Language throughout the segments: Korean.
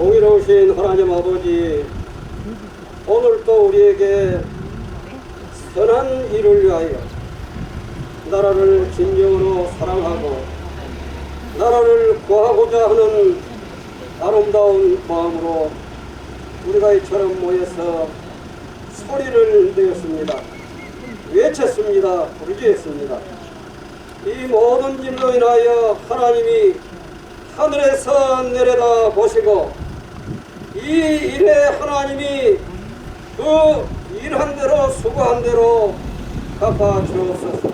자비로우신 하나님 아버지 오늘 또 우리에게 선한 일을 위하여 나라를 진정으로 사랑하고 나라를 구하고자 하는 아름다운 마음으로 우리가 이처럼 모여서 소리를 내었습니다. 외쳤습니다. 부르짖었습니다. 이 모든 일로 인하여 하나님이 하늘에서 내려다 보시고 이 일에 하나님이 그 일한 대로 수고한 대로 갚아 주옵소서.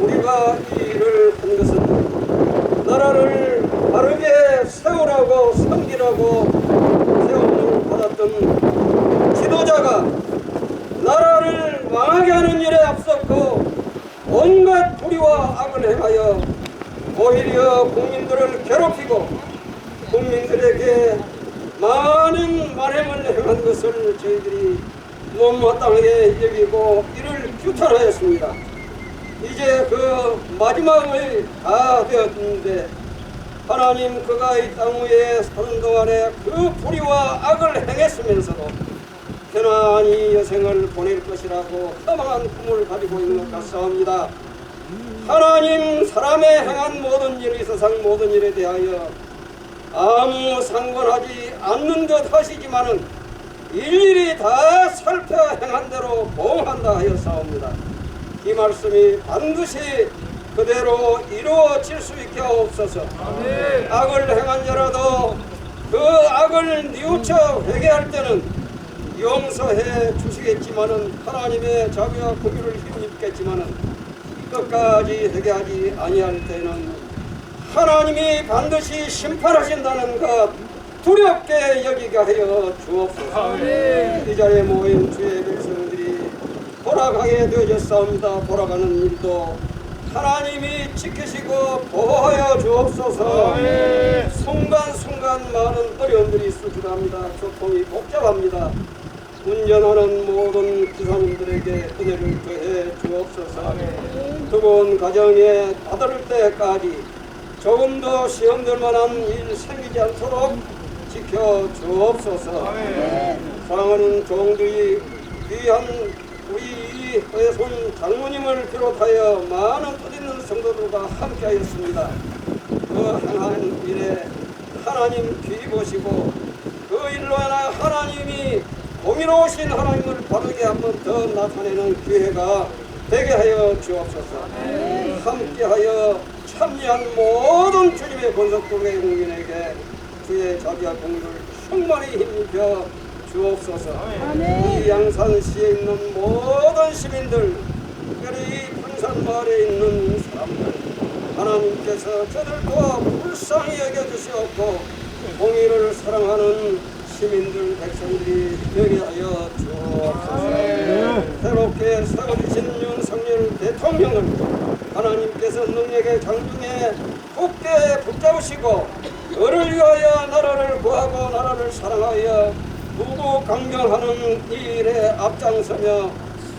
우리가 이 일을 한 것은 나라를 바르게 세우라고 섬기라고 세움을 받았던 지도자가 나라를 망하게 하는 일에 앞섰고 온갖 불의와 악을 행하여 오히려 국민들을 괴롭히고 국민들에게 많은 만행을 행한 것을 저희들이 못마땅하게 여기고 이를 규탄하였습니다. 이제 그 마지막을 다 되었는데 하나님 그가 이 땅 위에 사는 동안에 그 불의와 악을 행했으면서도 편안히 여생을 보낼 것이라고 허망한 꿈을 가지고 있는 것 같사옵니다. 하나님 사람의 행한 모든 일, 이 세상 모든 일에 대하여 아무 상관하지 않는 듯 하시지만은 일일이 다 살펴 행한 대로 보응한다 하였사옵니다. 이 말씀이 반드시 그대로 이루어질 수 있게 하옵소서. 악을 행한 자라도 그 악을 뉘우쳐 회개할 때는 용서해 주시겠지만은 하나님의 자비와 공유를 힘입겠지만은 끝까지 회개하지 아니할 때는 하나님이 반드시 심판하신다는 것 두렵게 여기게 하여 주옵소서. 이 자리에 모인 주의 백성들이 돌아가게 되어졌사옵니다. 돌아가는 일도 하나님이 지키시고 보호하여 주옵소서. 순간순간 많은 어려움들이 있을 줄 압니다. 교통이 복잡합니다. 운전하는 모든 기사님들에게 은혜를 더해 주옵소서. 두분 가정에 다다를 때까지 조금 더 시험될 만한 일 생기지 않도록 지켜 주옵소서. 사랑하는 종들이 귀한 우리 이 회손 장모님을 비롯하여 많은 뜻있는 성도들과 함께하였습니다. 그 행한 일에 하나님 귀 보시고 그 일로 인하여 하나님이 공의로우신 하나님을 바르게 한 번 더 나타내는 기회가 되게 하여 주옵소서. 함께하여 참여한 모든 주님의 권속국의 국민에게 주의 자비와 공의를 충만히 힘입혀 주옵소서. 이 양산시에 있는 모든 시민들, 특별히 이 평산 마을에 있는 사람들, 하나님께서 저들 도와 불쌍히 여겨주시옵고 공의를 사랑하는 시민들, 백성들이 되게 하여 주옵소서. 새롭게 세워주신 윤석열 대통령을 하나님께서 능력의 장중에 굳게 붙잡으시고 너를 위하여 나라를 구하고 나라를 사랑하여 누구 강경하는 이 일에 앞장서며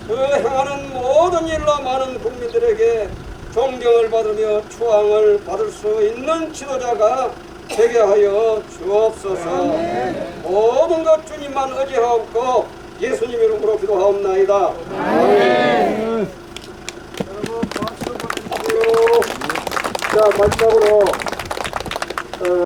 그 행하는 모든 일로 많은 국민들에게 존경을 받으며 추앙을 받을 수 있는 지도자가 되게 하여 주옵소서. 모든 것 주님만 의지하옵고 예수님 이름으로 기도하옵나이다. 여러분 박수 보내주세요 자 마지막으로